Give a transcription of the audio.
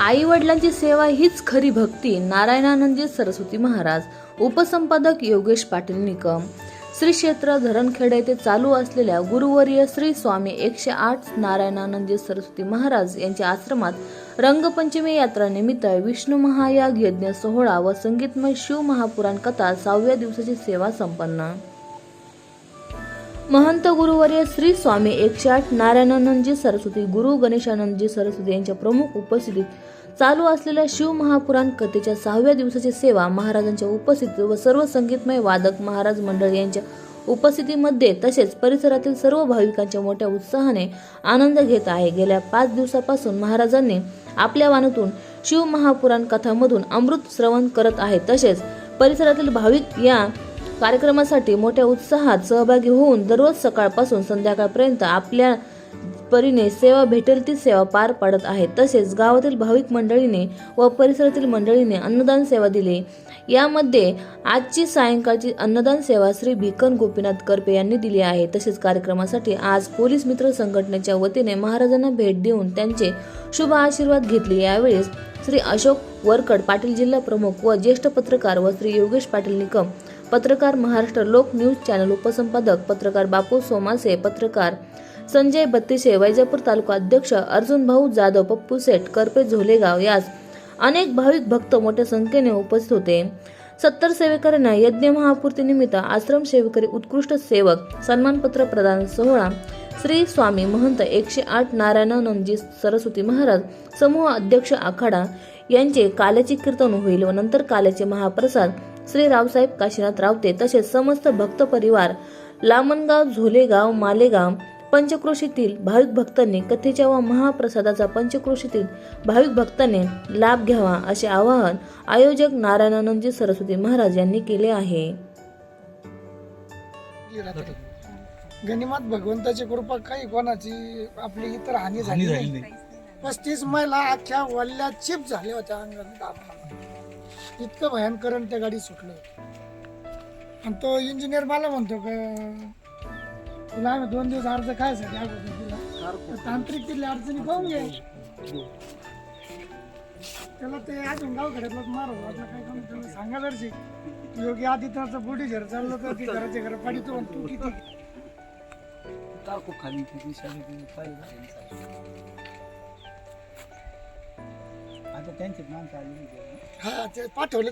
आई वडिलांची सेवा हीच खरी भक्ती. नारायणानंदजी सरस्वती महाराज उपसंपादक योगेश पाटील निकम. श्री क्षेत्र धरणखेडे येथे चालू असलेल्या गुरुवर्य श्री स्वामी एकशे आठ नारायणानंदजी सरस्वती महाराज यांच्या आश्रमात रंगपंचमी यात्रा निमित्त विष्णू महायाग यज्ञ सोहळा व संगीतमय शिव महापुराण कथा सहाव्या दिवसाची सेवा संपन्न. महंत गुरुवर्य श्री स्वामी एकशे आठ नारायणानंदजी सरस्वती गुरु गणेशानंदजी सरस्वती यांच्या प्रमुख उपस्थितीत चालू असलेल्या शिव महापुराण कथेच्या सहाव्या दिवसाची सेवा महाराजांच्या उपस्थितीत व सर्व संगीतमय वादक महाराज मंडळ यांच्या उपस्थितीमध्ये तसेच परिसरातील सर्व भाविकांच्या मोठ्या उत्साहाने आनंद घेत आहे. गेल्या पाच दिवसापासून महाराजांनी आपल्या वाणीतून शिव महापुराण कथामधून अमृत श्रवण करत आहे तसेच परिसरातील भाविक या कार्यक्रमासाठी मोठ्या उत्साहात सहभागी होऊन दररोज सकाळपासून संध्याकाळपर्यंत आपल्या परीने सेवा भेटेल ती सेवा पार पाडत आहेत. तसेच गावातील भाविक मंडळीने व परिसरातील मंडळीने अन्नदान सेवा दिली. यामध्ये आजची सायंकाळची अन्नदान सेवा श्री भिकन गोपीनाथ करपे यांनी दिली आहे. तसेच कार्यक्रमासाठी आज पोलीस मित्र संघटनेच्या वतीने महाराजांना भेट देऊन त्यांचे शुभ आशीर्वाद घेतले. यावेळेस श्री अशोक वरकड पाटील जिल्हा प्रमुख व ज्येष्ठ पत्रकार व श्री योगेश पाटील निकम पत्रकार महाराष्ट्र लोक न्यूज चॅनल उपसंपादक पत्रकार बापू सोमासे पत्रकार संजय बत्तीसे वैजापूर तालुका अध्यक्ष अर्जुन भाऊ जाधव पप्पू सेठ करपे झोलेगाव यास अनेक भाविक भक्त मोठ्या संख्येने उपस्थित होते. सत्तर सेवेकरांना यज्ञ महापूर्तीनिमित्त आश्रम सेवेकरी उत्कृष्ट सेवक सन्मानपत्र प्रदान सोहळा. श्री स्वामी महंत एकशे आठ नारायणानंदजी सरस्वती महाराज समूह अध्यक्ष आखाडा यांचे काल्याचे कीर्तन होईल व नंतर काल्याचे महाप्रसाद श्री रावसाहेब काशीनाथ रावते तसेच समस्त भक्त परिवार लामणगाव झोलेगाव मालेगाव पंचक्रोशीतील भाविक भक्तांनी कथेच्या व महाप्रसादाचा पंचक्रोशीतील भाविक भक्तांनी लाभ घ्यावा असे आवाहन आयोजक नारायणानंदजी सरस्वती महाराज यांनी केले आहे. गणिमात भगवंताची कृपा काही कोणाची आपली इतर हानी झाली नाही. पस्तीस महिला अख्ख्या वल्ल्या चिप झाल्या होत्या अंगात. इतकं भयंकर त्या गाडी सुटलं. आणि तो इंजिनियर मला म्हणतो का तुला आम्ही दोन दिवस अर्ज काय साठी अगोदर दिला? तर तांत्रिक तिथल्या अडचणी पाहून घे. त्याला ते अजून गाव घरातलं मारो आता काय त्याला सांगा जरशी योगी आदित्यनाथचं बुडी घर चाललं तर ती घराचे घर पाडीतो तू किती खाली किती आता त्यांचे माणसं आली हा ते पाठवले.